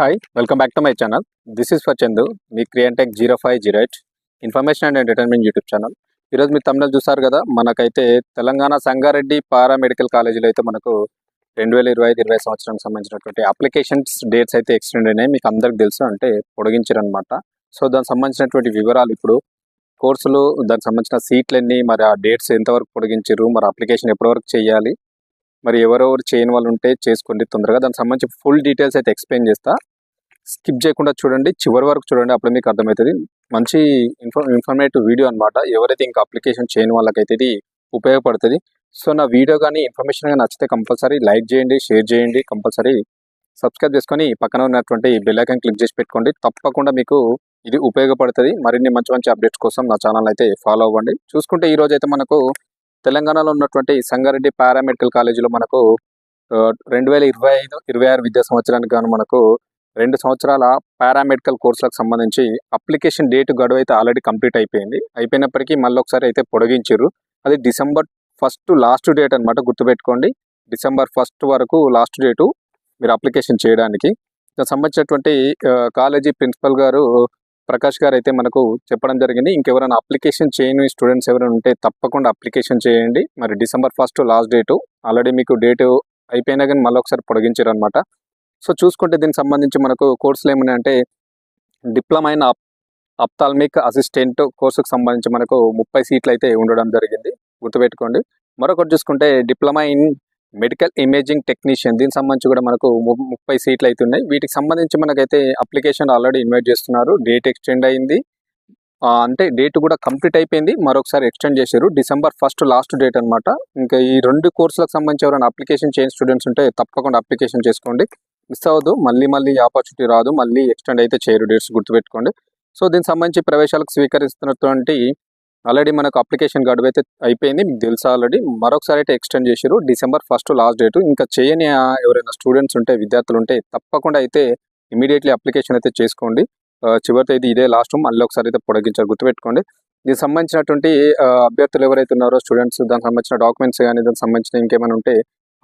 Hi welcome back to my channel this is for Chandu me క్రియంటెక్ zero five zero eight information and entertainment YouTube channel ఈరోజు మీరు తమిళ చూసారు కదా మనకైతే తెలంగాణ సంగారెడ్డి పారా medical కాలేజీలో అయితే మనకు రెండు వేల ఇరవై ఐదు ఇరవై సంవత్సరానికి సంబంధించినటువంటి అప్లికేషన్స్ డేట్స్ అయితే ఎక్స్టెండ్ అయినాయి. మీకు అందరికి తెలుసు అంటే పొడిగించారు అనమాట సో దానికి సంబంధించినటువంటి వివరాలు ఇప్పుడు కోర్సులు దానికి సంబంధించిన సీట్లు మరి ఆ డేట్స్ ఎంతవరకు పొడిగించారు మరి అప్లికేషన్ ఎప్పటివరకు చేయాలి మరి ఎవరెవరు చేయని వాళ్ళు ఉంటే చేసుకోండి తొందరగా. దానికి సంబంధించి ఫుల్ డీటెయిల్స్ అయితే ఎక్స్ప్లెయిన్ చేస్తా. స్కిప్ చేయకుండా చూడండి. చివరి వరకు చూడండి. అప్పుడు మీకు అర్థమవుతుంది. మంచి ఇన్ఫర్ ఇన్ఫర్మేటివ్ వీడియో అనమాట ఎవరైతే ఇంకా అప్లికేషన్ చేయని వాళ్ళకైతే ఇది ఉపయోగపడుతుంది. సో నా వీడియో కానీ ఇన్ఫర్మేషన్ కానీ నచ్చితే కంపల్సరీ లైక్ చేయండి షేర్ చేయండి కంపల్సరీ సబ్స్క్రైబ్ చేసుకొని పక్కన ఉన్నటువంటి బెల్ ఐకాన్ క్లిక్ చేసి పెట్టుకోండి. తప్పకుండా మీకు ఇది ఉపయోగపడుతుంది. మరిన్ని మంచి మంచి అప్డేట్స్ కోసం నా ఛానల్ అయితే ఫాలో అవ్వండి. చూసుకుంటే ఈ రోజు అయితే మనకు తెలంగాణలో ఉన్నటువంటి సంగారెడ్డి పారామెడికల్ కాలేజీలో మనకు రెండు వేల ఇరవై ఐదు ఇరవై ఆరు విద్యా సంవత్సరానికి గాను మనకు రెండు సంవత్సరాల పారామెడికల్ కోర్సులకు సంబంధించి అప్లికేషన్ డేట్ గడువు అయితే ఆల్రెడీ కంప్లీట్ అయిపోయింది. అయిపోయినప్పటికీ మళ్ళీ ఒకసారి అయితే పొడిగించారు అది డిసెంబర్ ఫస్ట్ లాస్ట్ డేట్ అనమాట గుర్తుపెట్టుకోండి. డిసెంబర్ ఫస్ట్ వరకు లాస్ట్ డేటు మీరు అప్లికేషన్ చేయడానికి. దానికి సంబంధించినటువంటి కాలేజీ ప్రిన్సిపల్ గారు ప్రకాష్ గారు అయితే మనకు చెప్పడం జరిగింది. ఇంకెవరైనా అప్లికేషన్ చేయని స్టూడెంట్స్ ఎవరైనా ఉంటే తప్పకుండా అప్లికేషన్ చేయండి. మరి December first last date already మీకు డేటు అయిపోయినా కానీ మళ్ళీ ఒకసారి పొడిగించారు అనమాట సో చూసుకుంటే దీనికి సంబంధించి మనకు కోర్సులు ఏమన్నాయంటే డిప్లొమా అయిన అప్తాల్మిక్ అసిస్టెంట్ కోర్సుకు సంబంధించి మనకు ముప్పై సీట్లు అయితే ఉండడం జరిగింది. గుర్తుపెట్టుకోండి. మరొకటి చూసుకుంటే diploma in medical imaging technician దీనికి సంబంధించి కూడా మనకు ము- ముప్పై సీట్లు అయితే ఉన్నాయి. వీటికి సంబంధించి మనకైతే అప్లికేషన్ ఆల్రెడీ ఇన్వైట్ చేస్తున్నారు. డేట్ ఎక్స్టెండ్ అయింది. అంటే డేట్ కూడా కంప్లీట్ అయిపోయింది. మరొకసారి ఎక్స్టెండ్ చేశారు. డిసెంబర్ ఫస్ట్ లాస్ట్ డేట్ అనమాట ఇంకా ఈ రెండు కోర్సులకు సంబంధించి ఎవరైనా అప్లికేషన్ చేయని స్టూడెంట్స్ ఉంటే తప్పకుండా అప్లికేషన్ చేసుకోండి. మిస్ అవ్వదు. మళ్ళీ మళ్ళీ ఆపర్చునిటీ రాదు. మళ్ళీ ఎక్స్టెండ్ అయితే చేయరు. డేట్స్ గుర్తుపెట్టుకోండి. సో దీనికి సంబంధించి ప్రవేశాలకు స్వీకరిస్తున్నటువంటి ఆల్రెడీ మనకు అప్లికేషన్ గడువు అయితే అయిపోయింది. మీకు తెలుసా ఆల్రెడీ మరొకసారి అయితే ఎక్స్టెండ్ చేశారు డిసెంబర్ ఫస్ట్ లాస్ట్ డేట్ ఇంకా చేయని ఎవరైనా స్టూడెంట్స్ ఉంటే విద్యార్థులు ఉంటే తప్పకుండా అయితే ఇమీడియట్లీ అప్లికేషన్ అయితే చేసుకోండి. చివరితో చివరి తేదీ ఇదే లాస్ట్ మళ్ళీ ఒకసారి అయితే పొడిగించారు. గుర్తుపెట్టుకోండి. దీనికి సంబంధించినటువంటి అభ్యర్థులు ఎవరైతే ఉన్నారో స్టూడెంట్స్ దానికి సంబంధించిన డాక్యుమెంట్స్ కానీ దానికి సంబంధించిన ఇంకేమైనా ఉంటే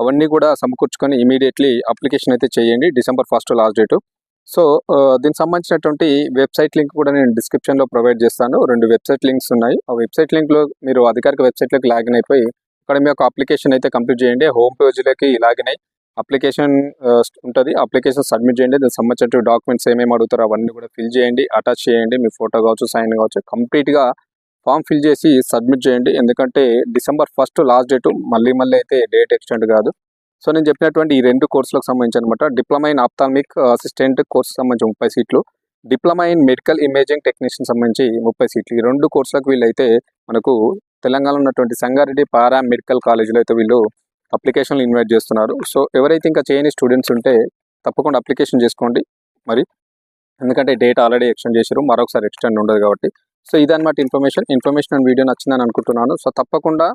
అవన్నీ కూడా సమకూర్చుకొని ఇమీడియట్లీ అప్లికేషన్ అయితే చేయండి. December first last date so దీనికి సంబంధించినటువంటి వెబ్సైట్ లింక్ కూడా నేను డిస్క్రిప్షన్లో ప్రొవైడ్ చేస్తాను. రెండు వెబ్సైట్ లింక్స్ ఉన్నాయి. ఆ వెబ్సైట్ లింక్లో మీరు అధికారిక వెబ్సైట్లోకి లాగిన్ అయిపోయి అక్కడ మీ యొక్క అప్లికేషన్ అయితే కంప్లీట్ చేయండి. హోమ్ పేజ్లోకి లాగిన్ అయ్యి అప్లికేషన్ ఉంటుంది. అప్లికేషన్ సబ్మిట్ చేయండి. దానికి సంబంధించిన డాక్యుమెంట్స్ ఏమేమి అడుగుతారో అవన్నీ కూడా ఫిల్ చేయండి. అటాచ్ చేయండి. మీ ఫోటో కావచ్చు సైన్ కావచ్చు. కంప్లీట్గా ఫామ్ ఫిల్ చేసి సబ్మిట్ చేయండి. ఎందుకంటే డిసెంబర్ ఫస్ట్ లాస్ట్ డేట్ మళ్ళీ మళ్ళీ అయితే డేట్ ఎక్స్టెండ్ కాదు. సో నేను చెప్పినటువంటి ఈ రెండు కోర్సులకు సంబంధించి అనమాట diploma in ophthalmic assistant course సంబంధించి ముప్పై seats diploma in medical imaging technician సంబంధించి ముప్పై సీట్లు. ఈ రెండు కోర్సులకు వీళ్ళైతే మనకు తెలంగాణలో ఉన్నటువంటి సంగారెడ్డి పారా మెడికల్ కాలేజీలో అయితే వీళ్ళు అప్లికేషన్లు ఇన్వైట్ చేస్తున్నారు. సో ఎవరైతే ఇంకా చేయని స్టూడెంట్స్ ఉంటే తప్పకుండా అప్లికేషన్ చేసుకోండి. మరి ఎందుకంటే డేట్ ఆల్రెడీ ఎక్స్టెండ్ చేశారు. మరొకసారి ఎక్స్టెండ్ ఉండదు కాబట్టి. సో ఇదన్నమాట ఇన్ఫర్మేషన్ ఇన్ఫర్మేషన్ అండ్ వీడియో నచ్చిందని అనుకుంటున్నాను. సో తప్పకుండా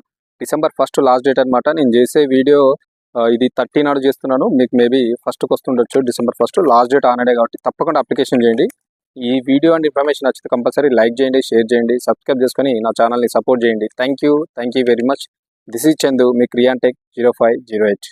డిసెంబర్ ఫస్ట్ లాస్ట్ డేట్ అనమాట నేను చేసే వీడియో ఇది థర్టీ నాడు చేస్తున్నాను. మీకు మేబీ ఫస్ట్కి వస్తుండొచ్చు డిసెంబర్ ఫస్ట్ లాస్ట్ డేట్ ఆనడే కాబట్టి తప్పకుండా అప్లికేషన్ చేయండి. ఈ వీడియో అండ్ ఇన్ఫర్మేషన్ నచ్చితే కంపల్సరీ లైక్ చేయండి షేర్ చేయండి సబ్స్క్రైబ్ చేసుకొని నా ఛానల్ని సపోర్ట్ చేయండి. Thank you thank you very much this is Chandu me క్రియాన్ tech zero five zero eight